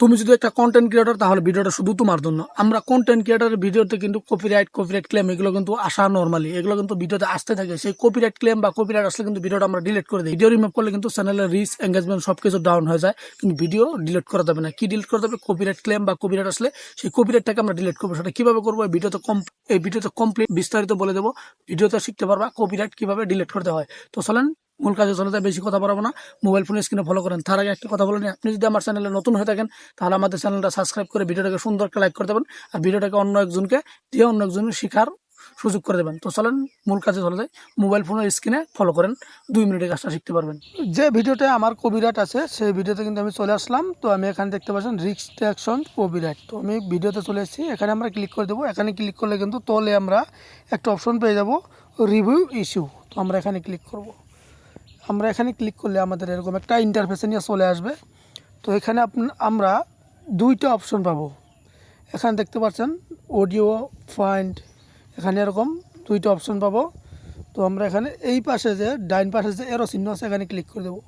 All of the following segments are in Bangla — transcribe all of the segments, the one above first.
তুমি যদি একটা কন্টেন্ট ক্রিয়েটর তাহলে ভিডিওটা শুধু তোমার জন্য। আমরা কন্টেন্ট ক্রিয়েটরের ভিডিওতে কিন্তু কপিরাইট কপিরাইট ক্লেম এগুলো কিন্তু আসা নর্মালি এগুলো কিন্তু ভিডিওতে আসতে থাকে। সেই কপিরাইট ক্লেম বা কপিরাইট আসলে কিন্তু ভিডিওটা আমরা ডিলিট করে দিই। ভিডিও রিমুভ করলে কিন্তু চ্যানেলের রিচ এঙ্গেজমেন্ট সব কিছু ডাউন হয়ে যায়। কিন্তু ভিডিও ডিলিট করা যাবে না। কি ডিলিট করা যাবে? কপিরাইট ক্লেম বা কপিরাইট আসলে সেই কপিরাইটটাকে আমরা ডিলিট করব। সেটা কীভাবে করব? এই ভিডিওতে কম এই ভিডিওতে কমপ্লিট বিস্তারিত বলে দেবো। ভিডিওতে শিখতে পারবা কপিরাইট কীভাবে ডিলিট করতে হয়। তো চলেন মূল কাজে যায় বেশি কথা বলব না। মোবাইল ফোনে স্ক্রিনে ফলো করেন। তার আগে একটা কথা বলে নিই। আপনি যদি আমার চ্যানেলে নতুন হয়ে থাকেন, তাহলে আমাদের চ্যানেলটা সাবস্ক্রাইব করে ভিডিওটাকে সুন্দর একটা লাইক করে দেবেন আর ভিডিওটাকে অন্য একজনকে দিয়ে অন্য একজনের শেখার সুযোগ করে দেবেন। তো চলেন, মূল কাজে চলে যায় মোবাইল ফোনের স্ক্রিনে ফলো করেন। দুই মিনিটে কাজটা শিখতে পারবেন। যে ভিডিওতে আমার কবিরাট আছে, সেই ভিডিওতে কিন্তু আমি চলে আসলাম। তো আমি এখানে দেখতে পাচ্ছেন রিস্ট্রাকশন কবিরাট তো আমি ভিডিওতে চলে এসেছি। এখানে আমরা ক্লিক করে দেবো। এখানে ক্লিক করলে কিন্তু তলে আমরা একটা অপশন পেয়ে যাব রিভিউ ইস্যু তো আমরা এখানে ক্লিক করব। আমরা এখানে ক্লিক করলে আমাদের এরকম একটা ইন্টারফেসে নিয়ে চলে আসবে। তো এখানে আমরা দুইটা অপশন পাবো। এখানে দেখতে পাচ্ছেন অডিও ফাইন্ড এখানে এরকম দুইটা অপশন পাবো। তো আমরা এখানে এই পাশে যে ডাইন পাশে যে এরো চিহ্ন আছে, এখানে ক্লিক করে দেবো।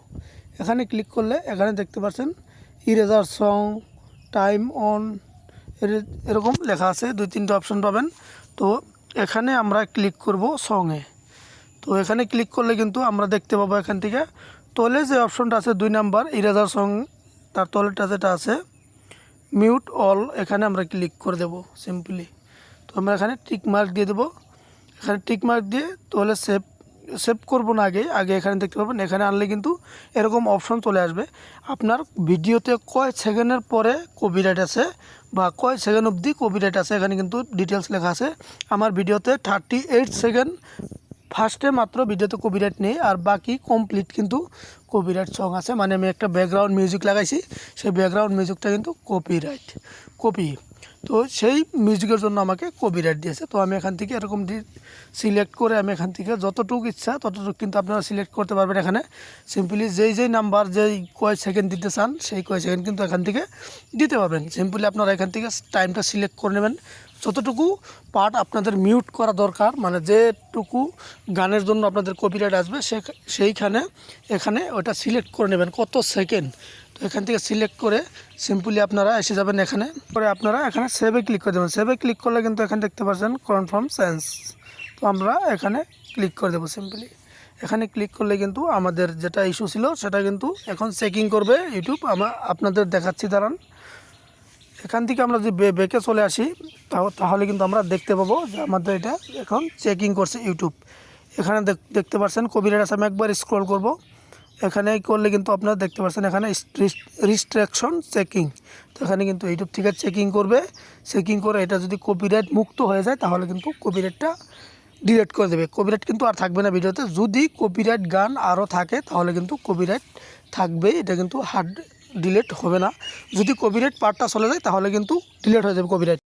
এখানে ক্লিক করলে এখানে দেখতে পাচ্ছেন ইরেজার সং টাইম অন এরকম লেখা আছে দুই তিনটা অপশন পাবেন। তো এখানে আমরা ক্লিক করব সঙে তো এখানে ক্লিক করলে কিন্তু আমরা দেখতে পাবো এখান থেকে। তলে যে অপশনটা আছে দুই নাম্বার ইরেজার সং তার তলেটা যেটা আছে মিউট অল এখানে আমরা ক্লিক করে দেব সিম্পলি তো আমরা এখানে টিক মার্ক দিয়ে দেবো। এখানে টিক মার্ক দিয়ে তাহলে সেভ সেভ করব না আগে আগে এখানে দেখতে পাবেন। এখানে আনলে কিন্তু এরকম অপশন চলে আসবে। আপনার ভিডিওতে কয় সেকেন্ডের পরে কপিরাইট আছে বা কয় সেকেন্ড অবধি কপিরাইট আছে, এখানে কিন্তু ডিটেলস লেখা আছে। আমার ভিডিওতে থার্টি এইট সেকেন্ড ফার্স্টে মাত্র ভিডিওতে কপিরাইট নেই, আর বাকি কমপ্লিট কিন্তু কপিরাইট সং আছে। মানে আমি একটা ব্যাকগ্রাউন্ড মিউজিক লাগাইছি, সেই ব্যাকগ্রাউন্ড মিউজিকটা কিন্তু কপিরাইট কপি তো সেই মিউজিকের জন্য আমাকে কপিরাইট দিয়েছে। তো আমি এখান থেকে এরকম সিলেক্ট করে আমি এখান থেকে যতটুকু ইচ্ছা, ততটুকু কিন্তু আপনারা সিলেক্ট করতে পারবেন এখানে। সিম্পলি যেই যেই নাম্বার যেই কয় সেকেন্ড দিতে চান, সেই কয় সেকেন্ড কিন্তু এখান থেকে দিতে পারবেন। সিম্পলি আপনারা এখান থেকে টাইমটা সিলেক্ট করে নেবেন। যতটুকু পার্ট আপনাদের মিউট করা দরকার মানে যেটুকু গানের জন্য আপনাদের কপিরাইট আসবে, সে সেইখানে, এখানে ওটা সিলেক্ট করে নেবেন। কত সেকেন্ড তো এখান থেকে সিলেক্ট করে সিম্পলি আপনারা এসে যাবেন এখানে। পরে আপনারা এখানে সেভে ক্লিক করে দেবেন। সেভে ক্লিক করলে কিন্তু এখানে দেখতে পাচ্ছেন কনফার্ম সেন্স তো আমরা এখানে ক্লিক করে দেবো সিম্পলি এখানে ক্লিক করলে কিন্তু আমাদের যেটা ইস্যু ছিল, সেটা কিন্তু এখন চেকিং করবে ইউটিউব আমরা আপনাদের দেখাচ্ছি, দাঁড়ান। এখান থেকে আমরা যদি বেঁকে চলে আসি, তাহ- তাহলে কিন্তু আমরা দেখতে পাবো যে আমাদের এটা এখন চেকিং করছে ইউটিউব এখানে দেখ- দেখতে পাচ্ছেন কবিরাট আছে আমি একবার স্ক্রল করব। এখানে করলে কিন্তু আপনারা দেখতে পাচ্ছেন এখানে রিস্ট্রাকশন চেকিং তো এখানে কিন্তু ইউটিউব থেকে চেকিং করবে। চেকিং করে এটা যদি কপিরাইট মুক্ত হয়ে যায়, তাহলে কিন্তু কপিরাইটটা ডিলিট করে দেবে। কপিরাইট কিন্তু আর থাকবে না ভিডিওতে। যদি কপিরাইট গান আরও থাকে, তাহলে কিন্তু কপিরাইট থাকবে এটা কিন্তু হার্ড ডিলিট হবে না। যদি কপিরাইট পার্টটা চলে যায় তাহলে কিন্তু ডিলেট হয়ে যাবে কপিরাইট